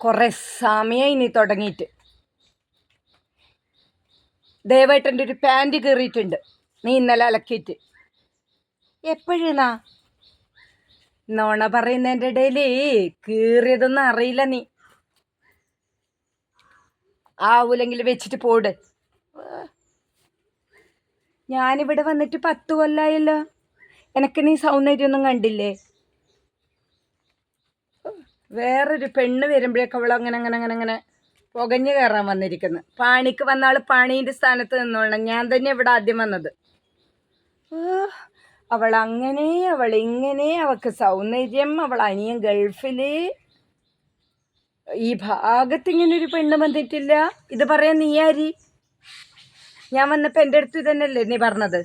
കുറേ സമയം ഇനി തുടങ്ങിയിട്ട്. ദയവായിട്ട് ഒരു പാന്റ് കീറിയിട്ടുണ്ട്. നീ ഇന്നലെ അലക്കിയിട്ട്. എപ്പോഴാ നോണ പറയുന്നതിന്റെ ഇടയിൽ കീറിയതൊന്നും അറിയില്ല നീ. ആവൂലെങ്കിൽ വെച്ചിട്ട് പോട്. ഞാനിവിടെ വന്നിട്ട് പത്ത് കൊല്ലായല്ലോ. എനക്ക് നീ സൗന്ദര്യമൊന്നും കണ്ടില്ലേ? വേറൊരു പെണ്ണ് വരുമ്പോഴേക്കും അവൾ അങ്ങനെ അങ്ങനെ അങ്ങനെ അങ്ങനെ പുകഞ്ഞു കയറാൻ വന്നിരിക്കുന്നു. പാണിക്ക് വന്ന ആൾ പാണീന്റെ സ്ഥാനത്ത് നിന്നോളണം. ഞാൻ തന്നെ ഇവിടെ ആദ്യം വന്നത്. അവൾ അങ്ങനെ അവൾ ഇങ്ങനെ അവൾക്ക് സൗന്ദര്യം അവൾ അനിയൻ ഗൾഫിൽ ഈ ഭാഗത്ത് ഇങ്ങനെ ഒരു പെണ്ണ് വന്നിട്ടില്ല. ഇത് പറയാൻ നീയാരി ഞാൻ വന്നപ്പോൾ എന്റെ അടുത്ത് ഇതന്നെയല്ലേ നീ പറഞ്ഞത്?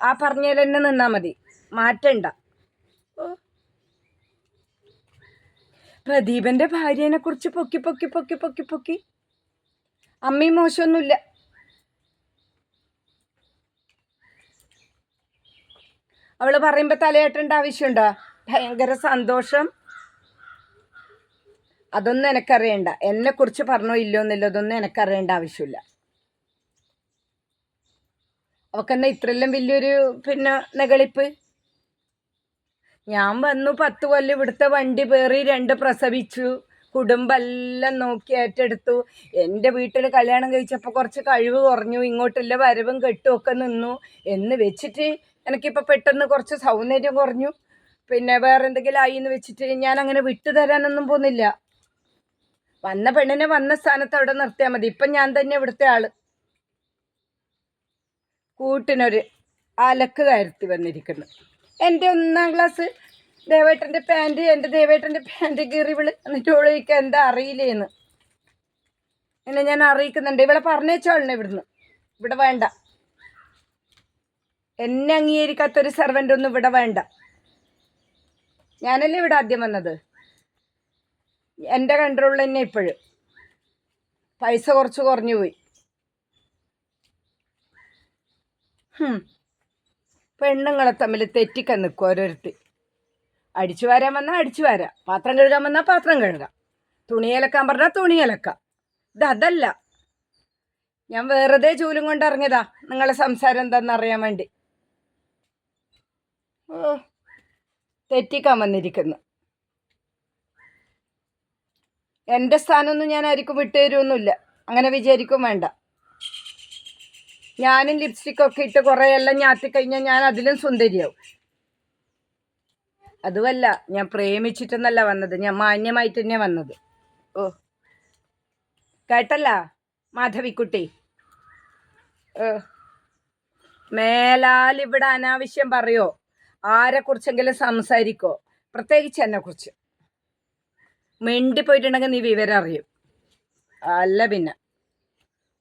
ആ പറഞ്ഞതിൽ തന്നെ നിന്നാൽ മതി. മാറ്റണ്ട. പ്രദീപന്റെ ഭാര്യനെ കുറിച്ച് പൊക്കി പൊക്കി പൊക്കി പൊക്കി പൊക്കി. അമ്മയും മോശമൊന്നുമില്ല. അവൾ പറയുമ്പോ തലയേട്ടേണ്ട ആവശ്യമുണ്ടോ? ഭയങ്കര സന്തോഷം. അതൊന്നും എനക്കറിയണ്ട. എന്നെ കുറിച്ച് പറഞ്ഞോ ഇല്ലോ എന്നുള്ളതൊന്നും എനക്കറിയേണ്ട ആവശ്യമില്ല. അവക്കെന്നാ ഇത്രയെല്ലാം വലിയൊരു പിന്നെ നെകളിപ്പ് ഞാൻ വന്നു പത്ത് കൊല്ലം ഇവിടുത്തെ വണ്ടി പേറി രണ്ട് പ്രസവിച്ചു. കുടുംബമെല്ലാം നോക്കി ഏറ്റെടുത്തു. എന്റെ വീട്ടിൽ കല്യാണം കഴിച്ചപ്പോൾ കുറച്ച് കഴിവ് കുറഞ്ഞു. ഇങ്ങോട്ടുള്ള വരവും കെട്ടുമൊക്കെ നിന്നു. എന്ന് വെച്ചിട്ട് എനിക്കിപ്പോൾ പെട്ടെന്ന് കുറച്ച് സൗന്ദര്യം കുറഞ്ഞു. പിന്നെ വേറെ എന്തെങ്കിലും ആയി എന്ന് വെച്ചിട്ട് ഞാൻ അങ്ങനെ വിട്ടു തരാനൊന്നും പോകുന്നില്ല വന്ന പെണ്ണിനെ വന്ന സ്ഥാനത്ത് അവിടെ നിർത്തിയാൽ മതി. ഇപ്പം ഞാൻ തന്നെ ഇവിടുത്തെ ആൾ. കൂട്ടിനൊരു അലക്ക് കയർത്തി വന്നിരിക്കുന്നു. എന്റെ ഒന്നാം ക്ലാസ് ദേവേട്ടന്റെ പാന്റ് എന്റെ ദേവേട്ടന്റെ പാന്റ് കീറി വിൾ എന്നിട്ട് ഒഴിക്കുക എന്താ അറിയില്ലേന്ന്? എന്നെ ഞാൻ അറിയിക്കുന്നുണ്ട്. ഇവളെ പറഞ്ഞേച്ചോളണം ഇവിടുന്ന്. ഇവിടെ വേണ്ട. എന്നെ അംഗീകരിക്കാത്തൊരു സെർവന്റ് ഒന്നും ഇവിടെ വേണ്ട. ഞാനല്ലേ ഇവിടെ ആദ്യം വന്നത്? എന്റെ കൺട്രോളിൽ തന്നെ ഇപ്പോഴും. പൈസ കുറച്ച് കുറഞ്ഞു പോയി. പെണ്ണുങ്ങളെ തമ്മിൽ തെറ്റിക്കാൻ നിൽക്കും ഓരോരുത്തി അടിച്ചു വരാൻ വന്നാൽ അടിച്ചു വരാം. പാത്രം കഴുകാൻ വന്നാൽ പാത്രം കഴുകാം. തുണി അലക്കാൻ പറഞ്ഞാൽ തുണി അലക്കാം. അതല്ല. ഞാൻ വെറുതെ ജോലും കൊണ്ട് ഇറങ്ങിയതാ. നിങ്ങളെ സംസാരം എന്താണെന്ന് അറിയാൻ വേണ്ടി. ഓ തെറ്റിക്കാൻ വന്നിരിക്കുന്നു. എന്റെ സ്ഥാനമൊന്നും ഞാൻ ആർക്കും വിട്ടുതരുമൊന്നുമില്ല അങ്ങനെ വിചാരിക്കും വേണ്ട. ഞാനും ലിപ്സ്റ്റിക് ഒക്കെ ഇട്ട് കുറേ എല്ലാം ഞാത്തിക്കഴിഞ്ഞാൽ ഞാൻ അതിലും സുന്ദരിയാവും. അതുമല്ല ഞാൻ പ്രേമിച്ചിട്ടെന്നല്ല വന്നത്. ഞാൻ മാന്യമായിട്ട് തന്നെ വന്നത്. ഓ. കേട്ടല്ല മാധവിക്കുട്ടി? മേലാൽ ഇവിടെ അനാവശ്യം പറയോ? ആരെക്കുറിച്ചെങ്കിലും സംസാരിക്കോ? പ്രത്യേകിച്ച് എന്നെക്കുറിച്ച്. മിണ്ടി പോയിട്ടുണ്ടെങ്കിൽ നീ വിവരം അറിയും. അല്ല പിന്നെ.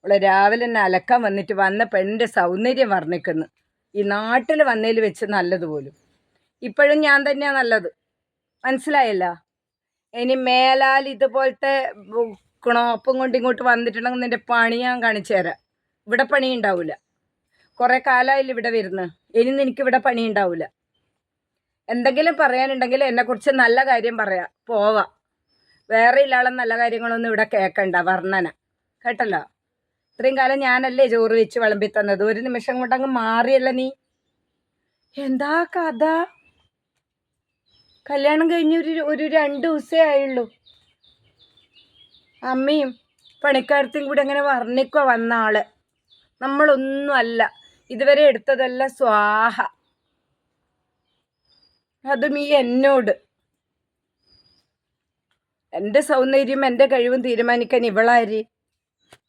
അവൾ രാവിലെ തന്നെ അലക്കാൻ വന്നിട്ട് വന്ന പെണ്ണിന്റെ സൗന്ദര്യം വർണിക്കുന്നു. ഈ നാട്ടിൽ വന്നതിൽ വെച്ച് നല്ലതുപോലും. ഇപ്പോഴും ഞാൻ തന്നെയാണ് നല്ലത്. മനസ്സിലായല്ല? ഇനി മേലാൽ ഇതുപോലത്തെ ക്ണോപ്പും കൊണ്ട് ഇങ്ങോട്ട് വന്നിട്ടുണ്ടെങ്കിൽ നിന്റെ പണി ഞാൻ കാണിച്ചു തരാം. ഇവിടെ പണി ഉണ്ടാവില്ല കുറേ കാലമായില്ല ഇവിടെ വരുന്നത് ഇനി നിനക്ക് ഇവിടെ പണി ഉണ്ടാവില്ല എന്തെങ്കിലും പറയാനുണ്ടെങ്കിൽ എന്നെക്കുറിച്ച് നല്ല കാര്യം പറയാം. പോവാം. വേറെ ഇല്ലാളം നല്ല കാര്യങ്ങളൊന്നും ഇവിടെ കേൾക്കണ്ട വർണന. കേട്ടല്ലോ? ഇത്രയും കാലം ഞാനല്ലേ ചോറ് വെച്ച് വിളമ്പി തന്നത്? ഒരു നിമിഷം കൊണ്ട് അങ്ങ് മാറിയല്ല നീ? എന്താ കഥ? കല്യാണം കഴിഞ്ഞ് ഒരു ഒരു രണ്ട് ദിവസമേ ആയുള്ളൂ. അമ്മയും പണിക്കാരത്തെയും കൂടി അങ്ങനെ വർണിക്കുക വന്ന ആൾ. നമ്മളൊന്നും അല്ല. ഇതുവരെ എടുത്തതല്ല സ്വാഹ. അതും ഈ എന്നോട്. എന്റെ സൗന്ദര്യം എന്റെ കഴിവും തീരുമാനിക്കാൻ ഇവളാര്?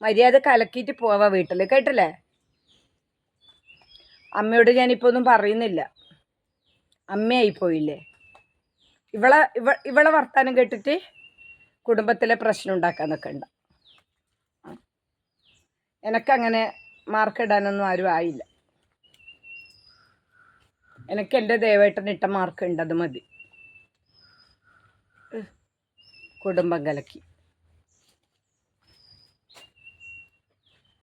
മര്യാദ കലക്കിയിട്ട് പോവാ വീട്ടിൽ കേട്ടില്ലേ? അമ്മയോട് ഞാനിപ്പോൾ ഒന്നും പറയുന്നില്ല. അമ്മയായി പോയില്ലേ? ഇവളെ ഇവ ഇവളെ വർത്താനം കേട്ടിട്ട് കുടുംബത്തിലെ പ്രശ്നം ഉണ്ടാക്കാൻ നിൽക്കണ്ട എനക്കങ്ങനെ മാർക്കിടാനൊന്നും ആരും ആയില്ല. എനിക്ക് എന്റെ ദേവേട്ടൻ ഇട്ട മാർക്ക് ഉണ്ട് അത് മതി കുടുംബം കലക്കി.